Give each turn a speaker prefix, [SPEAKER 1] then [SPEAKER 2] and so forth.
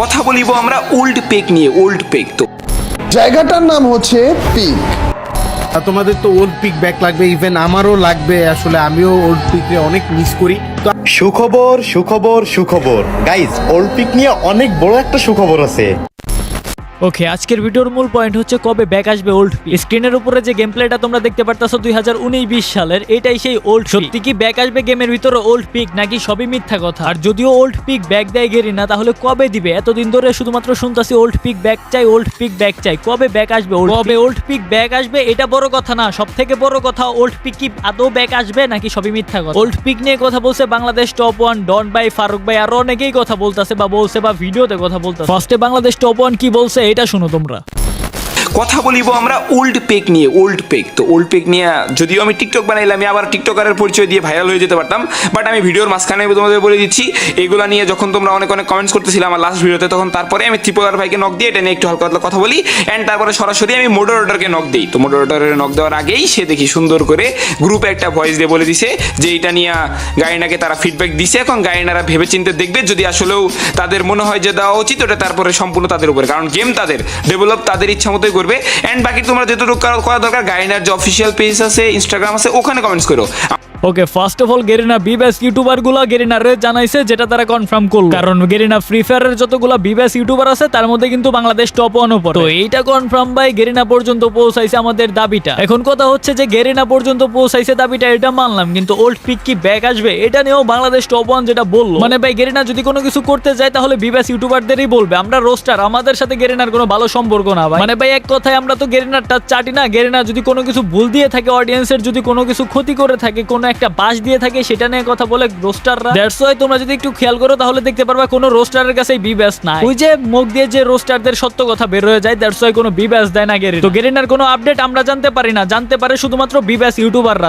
[SPEAKER 1] কথা বলিব আমরা ওল্ড পেক নিয়ে ওল্ড পেক তো।
[SPEAKER 2] জায়গাটার নাম হচ্ছে পিক।
[SPEAKER 3] আর তোমাদের তো ওল্ড পিক ব্যাক লাগবে ইভেন আমারও লাগবে আসলে আমিও ওল্ড পিকে অনেক মিস করি। তো
[SPEAKER 4] সুখবর সুখবর সুখবর। গাইজ ওল্ড পিক নিয়ে অনেক বড় একটা সুখবর আছে।
[SPEAKER 5] ওকে আজকের ভিডিওর মূল পয়েন্ট হচ্ছে কবে ব্যাক আসবে ওল্ড পি স্ক্রিনের উপরে যে গেম প্লেটা তোমরা দেখতে পারতাছো দুই হাজার উনিশ বিশ সালের এটাই সেই ওল্ড সত্যি কি ব্যাক আসবে গেমের ভিতরে ওল্ড পিক নাকি সবই মিথ্যা কথা আর যদিও ওল্ড পিক ব্যাক দেয় গেরি না তাহলে কবে দিবে এতদিন ধরে শুধুমাত্র শুনতাছি ওল্ড পিক ব্যাক চাই ওল্ড পিক ব্যাক চাই কবে ব্যাক আসবে কবে ওল্ড পিক ব্যাক আসবে এটা বড় কথা না সব থেকে বড় কথা ওল্ড পিক কি আদৌ ব্যাক আসবে নাকি সবই মিথ্যা কথা ওল্ড পিক নিয়ে কথা বলছে বাংলাদেশ টপ ওয়ান ডন ভাই ফারুক ভাই আরও অনেকেই কথা বলতাছে বা বলছে বা ভিডিওতে কথা বলতাছে ফার্স্টে বাংলাদেশ টপ ওয়ান কি বলছে এটা শুনো তোমরা।
[SPEAKER 1] কথা বলিব আমরা ওল্ড পেক নিয়ে ওল্ড পেক তো ওল্ড পেক নিয়ে যদিও আমি টিকটক বানাইলাম, আমি আবার টিকটকারের পরিচয় দিয়ে ভাইরাল হয়ে যেতে পারতাম বাট আমি ভিডিওর মাঝখানে তোমাদের বলে দিচ্ছি, এগুলা নিয়ে যখন তোমরা অনেক অনেক কমেন্টস করতেছিলাম আমার লাস্ট ভিডিওতে, তখন তারপরে আমি ত্রিপুরার ভাইকে নক দিয়ে এটা নিয়ে একটু হালকা হালকা কথা বলি অ্যান্ড তারপরে সরাসরি আমি মোডারেটরকে নক দিই। তো মোডারেটরের নক দেওয়ার আগেই সে দেখি সুন্দর করে গ্রুপে একটা ভয়েস দিয়ে বলে দিছে যে এটা নিয়ে গায়নাকে তারা ফিডব্যাক দিছে। এখন গায়নারা ভেবে চিন্তে দেখবে যদি আসলেও তাদের মনে হয় যে দেওয়া উচিত, ওটা তারপরে সম্পূর্ণ তাদের উপরে। কারণ গেম তাদের ডেভেলপ তাদের ইচ্ছা মতোই করবে। অ্যান্ড বাকি তোমরা যেটুকু করা করা দরকার গাইনার যে অফিসিয়াল পেজ আছে ইনস্টাগ্রাম আছে, ওখানে কমেন্টস করো।
[SPEAKER 5] Okay first of all Garena বিবেসগুলো গেরিনারে জানাইছে যেটা তারা কনফার্ম করল। কারণ গেরিনা ফ্রি ফায়ারের যতগুলো বিবেস ইউটিউবার আছে, তার মধ্যে কিন্তু বাংলাদেশ টপ ওয়ান পড়ে। তো এইটা কনফার্ম বাই গেরিনা পর্যন্ত পৌঁছাইছে আমাদের দাবিটা। এখন কথা হচ্ছে যে গেরিনা পর্যন্ত পৌঁছাইছে দাবিটা, এটা মানলাম, কিন্তু ওল্ড পিক কি ব্যাক আসবে, এটা নিয়েও বাংলাদেশ টপ ওয়ান যেটা বলল। মানে ভাই, গেরিনা যদি কোনো কিছু করতে যায়, তাহলে বিবেস ইউটিউবারদেরই বলবে। আমরা রোস্টার আমাদের সাথে গেরিনার কোনো ভালো সম্পর্ক না ভাই। মানে ভাই, এক কথায় আমরা তো গেরিনার টাচ চাটি না, গেরিনা যদি কোনো কিছু ভুল দিয়ে থাকে অডিয়েন্সের যদি কোনো কিছু ক্ষতি করে থাকে, কোনো একটা বাস দিয়ে থাকে, সেটা নিয়ে কথা বলে রোস্টাররা দ্যাটস ওয়াই তোমরা যদি একটু খেয়াল করো, তাহলে দেখতে পারবা কোনো রোস্টারের কাছে বিব্যাস না ওই যে মুখ দিয়ে যে রোস্টারদের সত্য কথা বের হয়ে যায় দ্যাটস হয় কোনো বি ব্যাস দেয় না গেরিনা তো গেরিনার কোনো আপডেট আমরা জানতে পারি না, জানতে পারে শুধুমাত্র বি ব্যাস ইউটিউবাররা